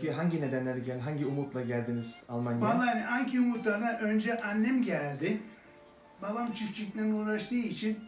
Türkiye hangi nedenlerle geldin? Hangi umutla geldiniz Almanya'ya? Vallahi hangi umutlardan önce annem geldi. Babam çiftçilikle uğraştığı için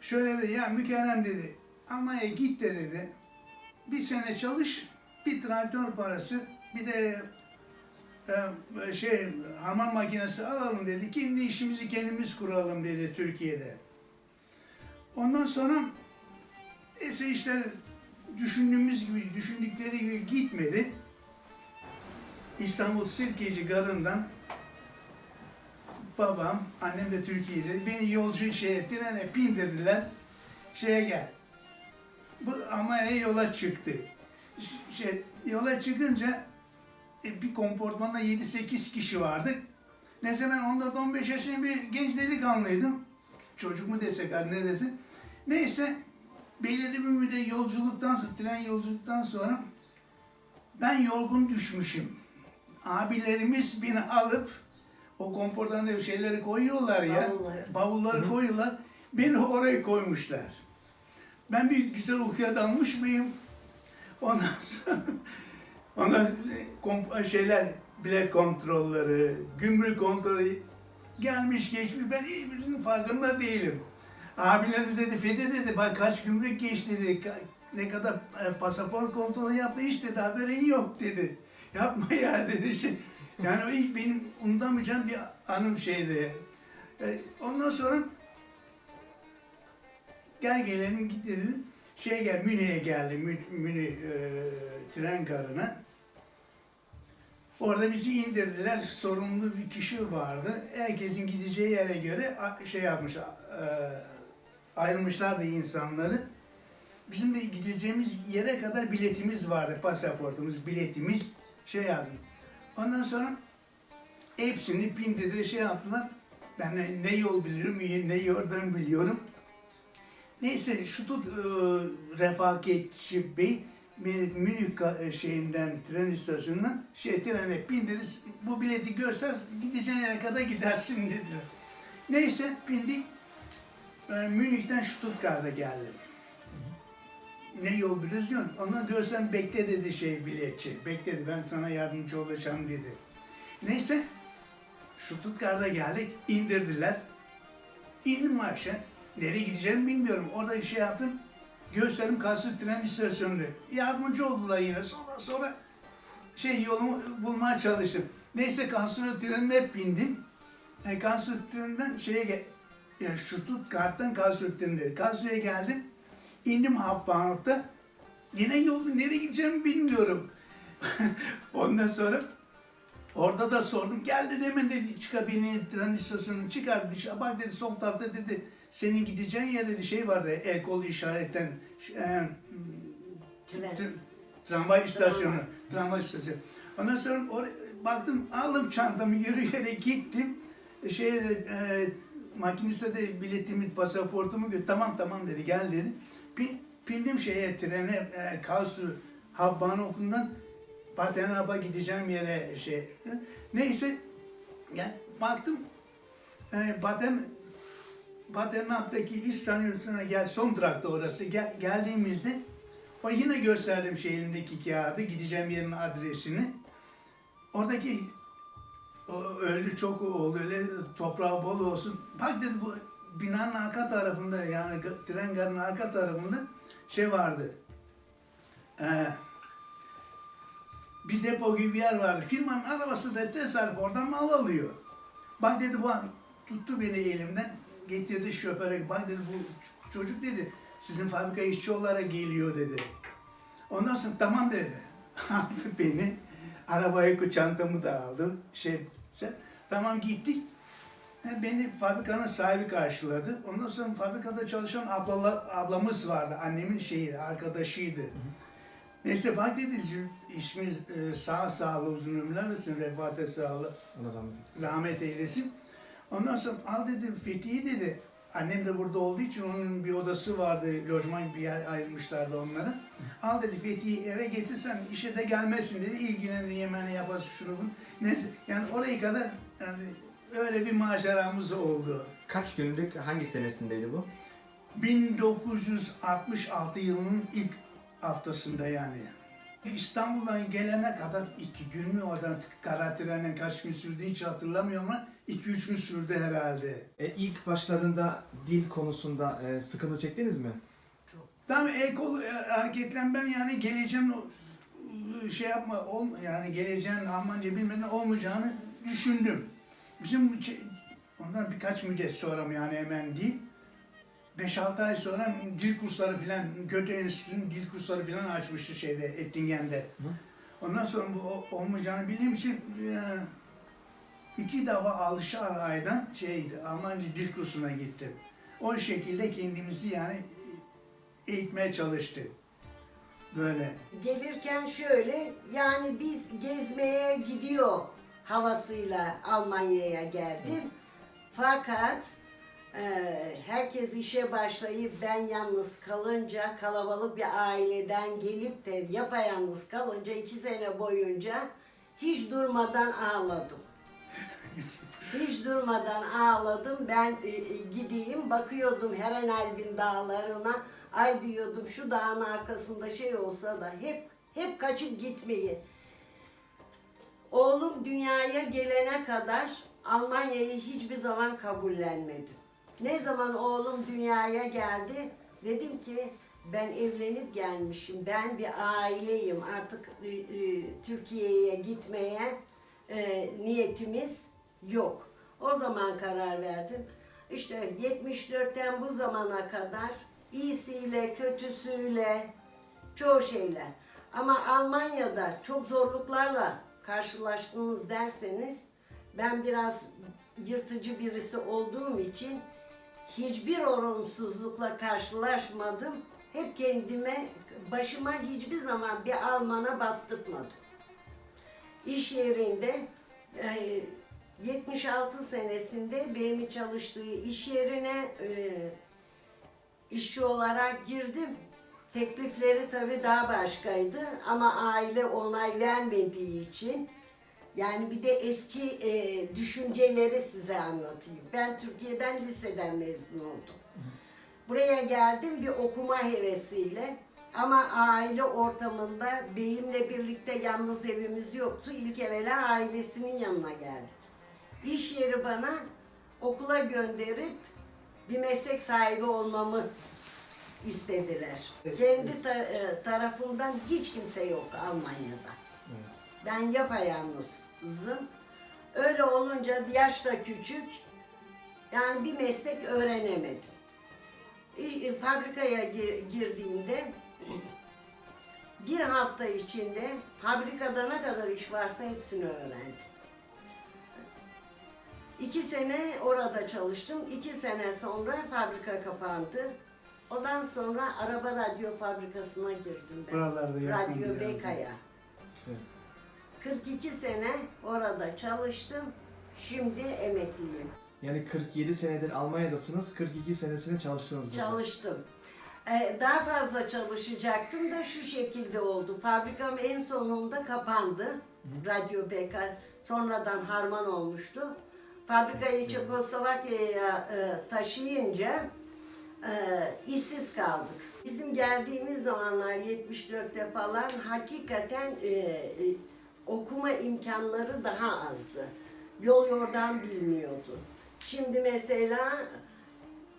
şöyle dedi ya Mükerrem dedi Almanya'ya git de dedi. Bir sene çalış, bir traktör parası, bir de e, şey harman makinesi alalım dedi. Kendi işimizi kendimiz kuralım dedi Türkiye'de. Ondan sonra ise işler düşündüğümüz gibi, düşündükleri gibi gitmedi. İstanbul Sirkeci Garı'ndan babam, annem de Türkiye'de beni yolcu şeye, trene bindirdiler. Şeye gel. Bu Almanya'ya yola çıktı. Şey, yola çıkınca e, bir komportmanda 7-8 kişi vardı. Neyse ben 14-15 yaşında bir genç delikanlıydım. Çocuk mu desek, artık ne desek. Neyse belirli bir müddet yolculuktan sonra, tren yolculuktan sonra ben yorgun düşmüşüm. Abilerimiz beni alıp o komportanda şeyleri koyuyorlar ya. Bavulları. Bavulları koyuyorlar. Beni oraya koymuşlar. Ben bir güzel uykuya dalmış mıyım? Ondan sonra ondan kom- şeyler bilet kontrolleri, gümrük kontrolü gelmiş geçmiş ben hiçbirinin farkında değilim. Abilerimiz dedi Fede dedi bak kaç gümrük geçti dedi. Ne kadar e, pasaport kontrolü yaptı hiç dedi haberin yok dedi. Yapma ya dedi şey. Yani o ilk benim unutamayacağım bir anım şeydi. E, Ondan sonra gel gelelim gidelim. Şey gel Münih'e geldi. Mü- Münih e, tren garına. Orada bizi indirdiler. Sorumlu bir kişi vardı. Herkesin gideceği yere göre şey yapmış, e, ayrılmışlardı insanları. Bizim de gideceğimiz yere kadar biletimiz vardı. Pasaportumuz, biletimiz şey yaptı. Ondan sonra hepsini bindirdiler, şey yaptılar. Ben ne, yol bilirim, ne yoldan biliyorum. Neyse şu tut e, refakatçi bey Mü- Münih e, şeyinden tren istasyonundan şey trene bindiriz bu bileti göster gideceğin yere kadar gidersin dediler. Neyse bindik Münih'ten Stuttgart'a geldim. Ne yol biliyoruz diyor. Ondan görsem bekle dedi şey biletçi. Bekledi ben sana yardımcı olacağım dedi. Neyse Stuttgart'a geldik indirdiler. İndim aşağı. Nereye gideceğimi bilmiyorum. Orada şey yaptım. Gösterim Kasır tren istasyonunda. Yardımcı oldular yine. Sonra sonra şey yolumu bulmaya çalıştım. Neyse Kasır trenine bindim. E, Kasır treninden şeye yani Stuttgart'tan Kasır trenine. Kasır'a geldim. İndim Hauptbahnhof'ta. Yine yolu nereye gideceğimi bilmiyorum. Ondan sonra Orada da sordum. Gel dedi hemen dedi çıkar beni tren istasyonunun çıkar dışarı. Bak dedi sol tarafta dedi senin gideceğin yer dedi şey vardı el kolu işaretten e, Tren. tramvay istasyonu. Tramvay istasyonu. Ondan sonra oraya baktım aldım çantamı yürüyerek gittim. Şey e, makiniste de biletimi, pasaportumu gö- tamam tamam dedi gel dedi. Bin, bindim şeye trene e, Karlsruhe Hauptbahnhof'undan Paternab'a gideceğim yere şey. Neyse gel baktım e, Patern Paternab'daki İstanbul'una gel son durakta orası gel, geldiğimizde o yine gösterdim şey elindeki kağıdı gideceğim yerin adresini. Oradaki öldü çok oldu öyle toprağı bol olsun. Bak dedi bu binanın arka tarafında yani tren garının arka tarafında şey vardı. Ee, bir depo gibi bir yer vardı. Firmanın arabası da tesadüf oradan mal alıyor. Bak dedi bu tuttu beni elimden getirdi şoföre. Bak dedi bu çocuk dedi sizin fabrika işçi olarak geliyor dedi. Ondan sonra tamam dedi. Aldı beni. Arabaya çantamı da aldı. Şey, şey. Tamam gittik. E, Beni fabrikanın sahibi karşıladı. Ondan sonra fabrikada çalışan ablalar, ablamız vardı. Annemin şeyi, arkadaşıydı. Neyse bak dedi ismi e, sağ sağlı uzun ömürler misin? Vefat sağlı. Allah rahmet eylesin. Rahmet eylesin. Ondan sonra al dedi Fethiye dedi. Annem de burada olduğu için onun bir odası vardı. Lojman bir yer ayırmışlardı onlara. Al dedi Fethiye'yi eve getirsen işe de gelmezsin dedi. İlgilenir yemeğini yaparsın şunu bunu. Neyse yani oraya kadar yani öyle bir maceramız oldu. Kaç günlük hangi senesindeydi bu? 1966 yılının ilk haftasında yani. İstanbul'dan gelene kadar iki gün mü oradan kara kaç gün sürdü hiç hatırlamıyorum ama iki üç gün sürdü herhalde. E, ilk başlarında dil konusunda e, sıkıntı çektiniz mi? Tam el kol e, hareketlen ben yani geleceğin e, şey yapma ol, yani geleceğin Almanca bilmeden olmayacağını düşündüm. Bizim şey- ondan birkaç müddet sonra mı yani hemen değil. 5-6 ay sonra dil kursları filan Göte Enstitüsü'nün dil kursları filan açmıştı şeyde Ettingen'de. Ondan sonra bu o- olmayacağını bildiğim için e, iki defa alışar aydan şeydi Almanca dil kursuna gittim. O şekilde kendimizi yani eğitmeye çalıştı. Böyle. Gelirken şöyle yani biz gezmeye gidiyor havasıyla Almanya'ya geldim. Fakat e, herkes işe başlayıp ben yalnız kalınca kalabalık bir aileden gelip de yapayalnız kalınca iki sene boyunca hiç durmadan ağladım. Hiç durmadan ağladım. Ben e, e, gideyim bakıyordum Heren Albin dağlarına. Ay diyordum şu dağın arkasında şey olsa da hep hep kaçıp gitmeyi. Oğlum dünyaya gelene kadar Almanya'yı hiçbir zaman kabullenmedim. Ne zaman oğlum dünyaya geldi dedim ki ben evlenip gelmişim. Ben bir aileyim. Artık e, e, Türkiye'ye gitmeye e, niyetimiz yok. O zaman karar verdim. İşte 74'ten bu zamana kadar iyisiyle, kötüsüyle, çoğu şeyler. Ama Almanya'da çok zorluklarla karşılaştınız derseniz ben biraz yırtıcı birisi olduğum için hiçbir olumsuzlukla karşılaşmadım. Hep kendime, başıma hiçbir zaman bir Alman'a bastırmadım. İş yerinde e, 76 senesinde benim çalıştığı iş yerine e, işçi olarak girdim. Teklifleri tabii daha başkaydı ama aile onay vermediği için yani bir de eski e, düşünceleri size anlatayım. Ben Türkiye'den liseden mezun oldum. Buraya geldim bir okuma hevesiyle ama aile ortamında beyimle birlikte yalnız evimiz yoktu. İlk evvela ailesinin yanına geldik. İş yeri bana okula gönderip bir meslek sahibi olmamı istediler. Kendi ta- e, tarafımdan hiç kimse yok Almanya'da. Evet. Ben yapayalnızım. Öyle olunca yaş da küçük. Yani bir meslek öğrenemedim. İ- Fabrikaya gi- girdiğimde bir hafta içinde fabrikada ne kadar iş varsa hepsini öğrendim. İki sene orada çalıştım. İki sene sonra fabrika kapandı. Ondan sonra araba radyo fabrikasına girdim ben. Buralarda yakın bir Radyo yerde. Bekaya. Güzel. 42 sene orada çalıştım. Şimdi emekliyim. Yani 47 senedir Almanya'dasınız, 42 senesini çalıştınız burada. Çalıştım. Ee, daha fazla çalışacaktım da şu şekilde oldu. Fabrikam en sonunda kapandı. Radyo Beka sonradan harman olmuştu. Fabrikayı Çekoslovakya'ya e, taşıyınca e, işsiz kaldık. Bizim geldiğimiz zamanlar 74'te falan hakikaten e, e, okuma imkanları daha azdı. Yol yordan bilmiyordu. Şimdi mesela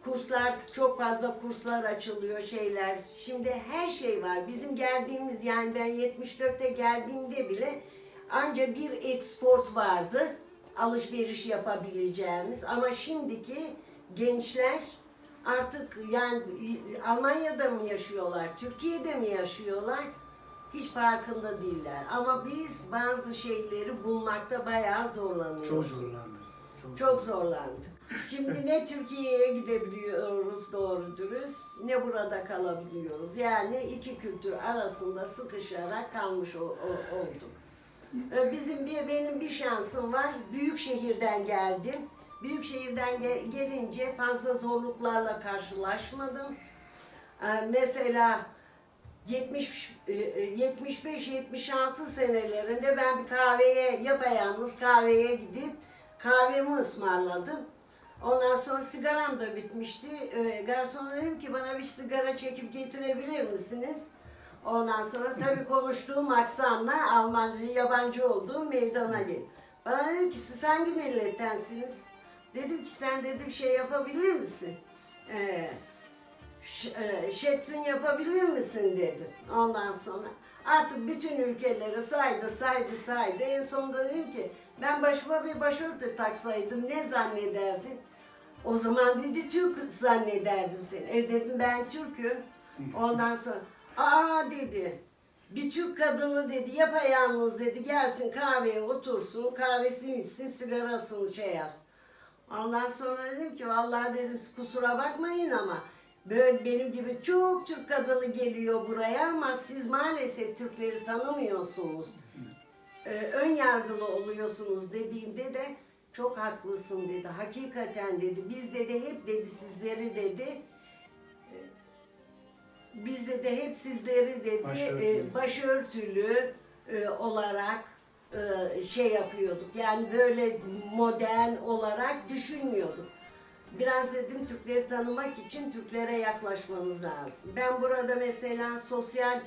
kurslar çok fazla kurslar açılıyor şeyler. Şimdi her şey var. Bizim geldiğimiz yani ben 74'te geldiğimde bile anca bir export vardı. Alışveriş yapabileceğimiz ama şimdiki gençler artık yani Almanya'da mı yaşıyorlar, Türkiye'de mi yaşıyorlar hiç farkında değiller. Ama biz bazı şeyleri bulmakta bayağı zorlanıyoruz. Çok zorlandı. Çok, Çok zorlandık. Şimdi ne Türkiye'ye gidebiliyoruz doğru dürüst, ne burada kalabiliyoruz. Yani iki kültür arasında sıkışarak kalmış olduk. Ee, Bizim bir benim bir şansım var. Büyük şehirden geldim. Büyük şehirden ge- gelince fazla zorluklarla karşılaşmadım. Ee, Mesela 70 75-76 senelerinde ben bir kahveye yapayalnız kahveye gidip kahvemi ısmarladım. Ondan sonra sigaram da bitmişti. Ee, garsona dedim ki bana bir sigara çekip getirebilir misiniz? Ondan sonra tabii konuştuğum aksanla Almanca, yabancı olduğum meydana geldi. Bana dedi ki siz hangi millettensiniz? Dedim ki sen dedim şey yapabilir misin? Ee, ş- e, Şetsin yapabilir misin dedim. Ondan sonra artık bütün ülkeleri saydı saydı saydı. En sonunda dedim ki ben başıma bir başörtü taksaydım ne zannederdin? O zaman dedi Türk zannederdim seni. E dedim ben Türk'üm. Ondan sonra aa dedi. Bir Türk kadını dedi yapayalnız dedi gelsin kahveye otursun kahvesini içsin sigarasını şey yapsın. Ondan sonra dedim ki vallahi dedim kusura bakmayın ama böyle benim gibi çok Türk kadını geliyor buraya ama siz maalesef Türkleri tanımıyorsunuz. Ee, ön yargılı oluyorsunuz dediğimde de çok haklısın dedi. Hakikaten dedi. Biz dedi hep dedi sizleri dedi. E, Biz de hep sizleri dedi Başörtülü. e, başörtülü e, olarak e, şey yapıyorduk. Yani böyle modern olarak düşünmüyorduk. Biraz dedim Türkleri tanımak için Türklere yaklaşmanız lazım. Ben burada mesela sosyal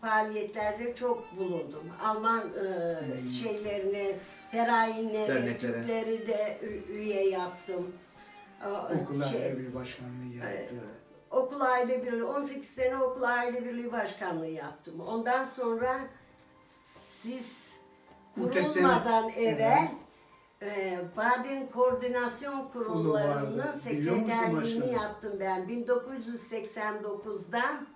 faaliyetlerde çok bulundum. Alman e, şeylerine, ferayinlerine, Derneklere. Türkleri de üye yaptım. E, Okullar şey- Evi Başkanlığı yaptı. Okul aile birliği, 18 sene okul aile birliği başkanlığı yaptım. Ondan sonra siz kurulmadan evvel e, Baden Koordinasyon Kurulları'nın vardı. Biliyor musun sekreterliğini başkanım? yaptım ben 1989'dan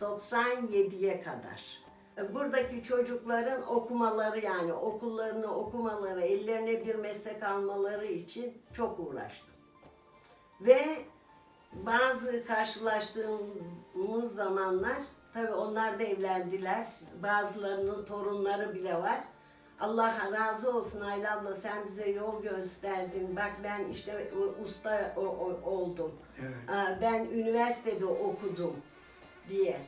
97'ye kadar. E, Buradaki çocukların okumaları yani okullarını okumaları, ellerine bir meslek almaları için çok uğraştım. Ve bazı karşılaştığımız zamanlar, tabii onlar da evlendiler. Bazılarının torunları bile var. Allah razı olsun Ayla abla sen bize yol gösterdin. Bak ben işte usta oldum. Evet. Ben üniversitede okudum diye.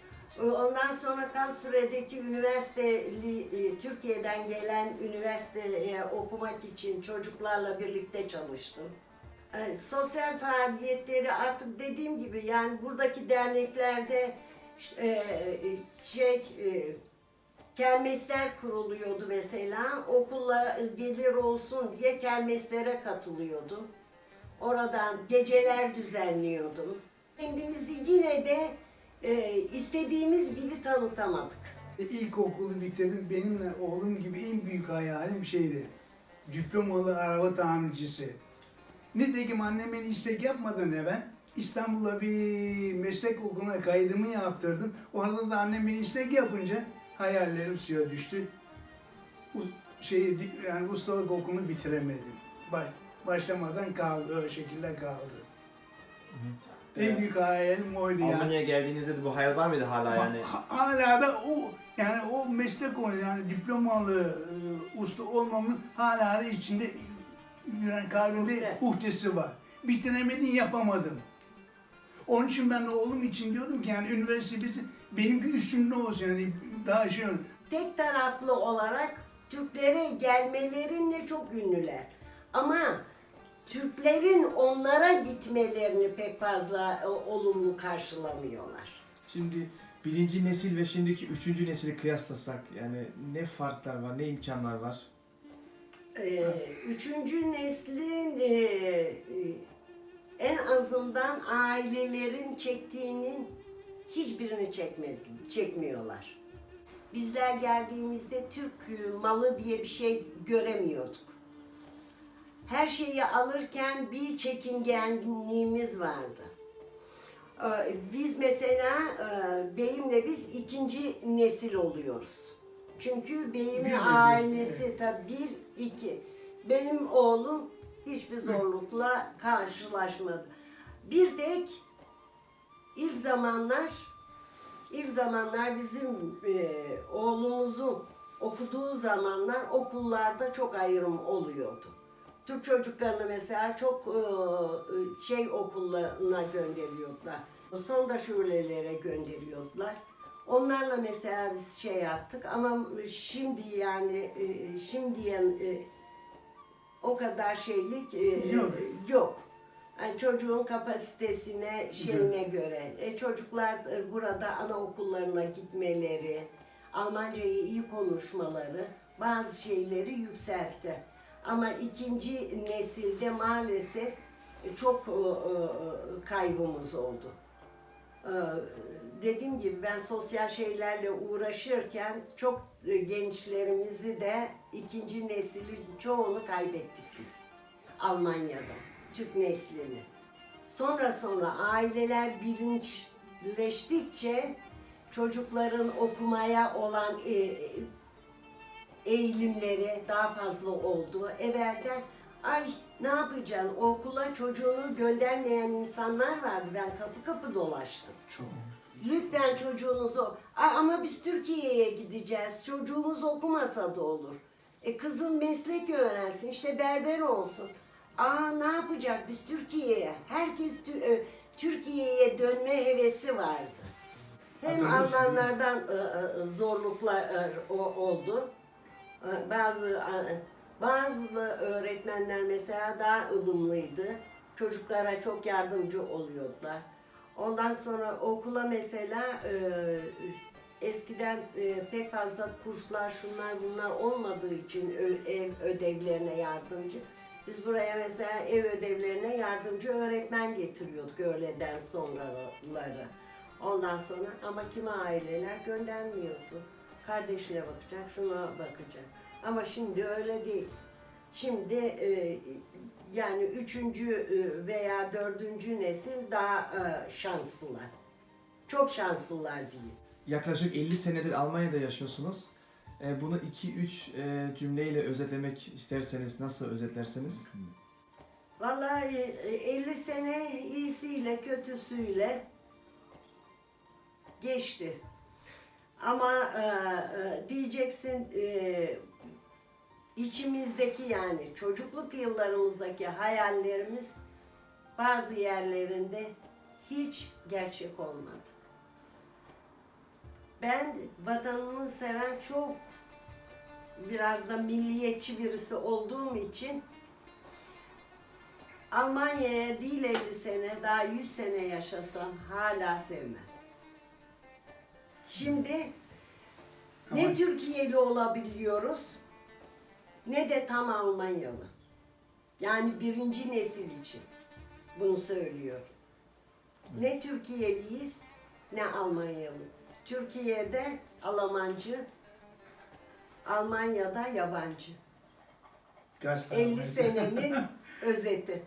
Ondan sonra kaz süredeki üniversiteli, e, Türkiye'den gelen üniversiteye okumak için çocuklarla birlikte çalıştım. E, Sosyal faaliyetleri artık dediğim gibi yani buradaki derneklerde e, şey e, kermesler kuruluyordu mesela. Okulla gelir olsun diye kermeslere katılıyordum. Oradan geceler düzenliyordum. Kendimizi yine de e, istediğimiz gibi tanıtamadık. İlkokulu bitirdim. Benimle oğlum gibi en büyük hayalim şeydi. Diplomalı araba tamircisi. Nitekim annem beni istek yapmadan evvel İstanbul'a bir meslek okuluna kaydımı yaptırdım. O arada da annem beni istek yapınca hayallerim suya düştü. U- şeyi, yani ustalık okulunu bitiremedim. Baş, başlamadan kaldı, o şekilde kaldı. En büyük hayalim oydu yani. Almanya'ya geldiğinizde de bu hayal var mıydı hala yani? Ha- Hala da o yani o meslek o yani diplomalı e, usta olmamın hala da içinde yüren kalbimde Uhde. uhdesi var. Bitiremedin yapamadım. Onun için ben de oğlum için diyordum ki yani üniversite bitir, benimki üstünde olsun yani daha şey Tek taraflı olarak Türklere gelmelerinle çok ünlüler. Ama Türklerin onlara gitmelerini pek fazla e, olumlu karşılamıyorlar. Şimdi birinci nesil ve şimdiki üçüncü nesili kıyaslasak yani ne farklar var, ne imkanlar var? Ee, üçüncü neslin e, e, en azından ailelerin çektiğinin hiçbirini çekmedi, çekmiyorlar. Bizler geldiğimizde Türk malı diye bir şey göremiyorduk. Her şeyi alırken bir çekingenliğimiz vardı. Ee, Biz mesela e, beyimle biz ikinci nesil oluyoruz. Çünkü beyimin ailesi tabii bir, iki. Benim oğlum hiçbir zorlukla karşılaşmadı. Bir tek ilk zamanlar ilk zamanlar bizim e, oğlumuzun okuduğu zamanlar okullarda çok ayrım oluyordu. Türk çocuklarını mesela çok e, şey okullarına gönderiyordular. Sonda şubelere gönderiyordular. Onlarla mesela biz şey yaptık ama şimdi yani e, şimdiye e, o kadar şeylik e, Yok. yok. Yani çocuğun kapasitesine, şeyine göre. E, çocuklar burada anaokullarına gitmeleri, Almancayı iyi konuşmaları bazı şeyleri yükseltti. Ama ikinci nesilde maalesef çok kaybımız oldu. Dediğim gibi ben sosyal şeylerle uğraşırken çok e, gençlerimizi de ikinci neslin çoğunu kaybettik biz Almanya'da. Türk neslini. Sonra sonra aileler bilinçleştikçe çocukların okumaya olan e, e, eğilimleri daha fazla oldu. Evvelden ay ne yapacaksın okula çocuğunu göndermeyen insanlar vardı. Ben kapı kapı dolaştım. Çok. Lütfen çocuğunuzu "Aa, ama biz Türkiye'ye gideceğiz. Çocuğumuz okumasa da olur. E kızım meslek öğrensin. işte berber olsun. Aa ne yapacak biz Türkiye'ye? Herkes e, Türkiye'ye dönme hevesi vardı. Hem Hatırlıyorsun? Almanlardan e, e, zorluklar oldu. Bazı bazı öğretmenler mesela daha ılımlıydı. Çocuklara çok yardımcı oluyordular. Ondan sonra okula mesela e, eskiden e, pek fazla kurslar şunlar bunlar olmadığı için ö- ev ödevlerine yardımcı. Biz buraya mesela ev ödevlerine yardımcı öğretmen getiriyorduk öğleden sonraları. Ondan sonra ama kimi aileler göndermiyordu. Kardeşine bakacak, şuna bakacak. Ama şimdi öyle değil. Şimdi e, yani üçüncü e, veya dördüncü nesil daha e, şanslılar. Çok şanslılar diyeyim. Yaklaşık 50 senedir Almanya'da yaşıyorsunuz. E, bunu 2-3 e, cümleyle özetlemek isterseniz nasıl özetlersiniz? Vallahi e, 50 sene iyisiyle kötüsüyle geçti. Ama e, e, diyeceksin e, içimizdeki yani çocukluk yıllarımızdaki hayallerimiz bazı yerlerinde hiç gerçek olmadı. Ben vatanını seven çok biraz da milliyetçi birisi olduğum için Almanya'ya değil 50 sene, daha 100 sene yaşasam hala sevmem. Şimdi ne Türkiye'li olabiliyoruz ne de tam Almanyalı. Yani birinci nesil için bunu söylüyorum. Ne Türkiye'liyiz ne Almanyalı. Türkiye'de Almancı, Almanya'da yabancı. Gazete 50 almayı- senenin özeti.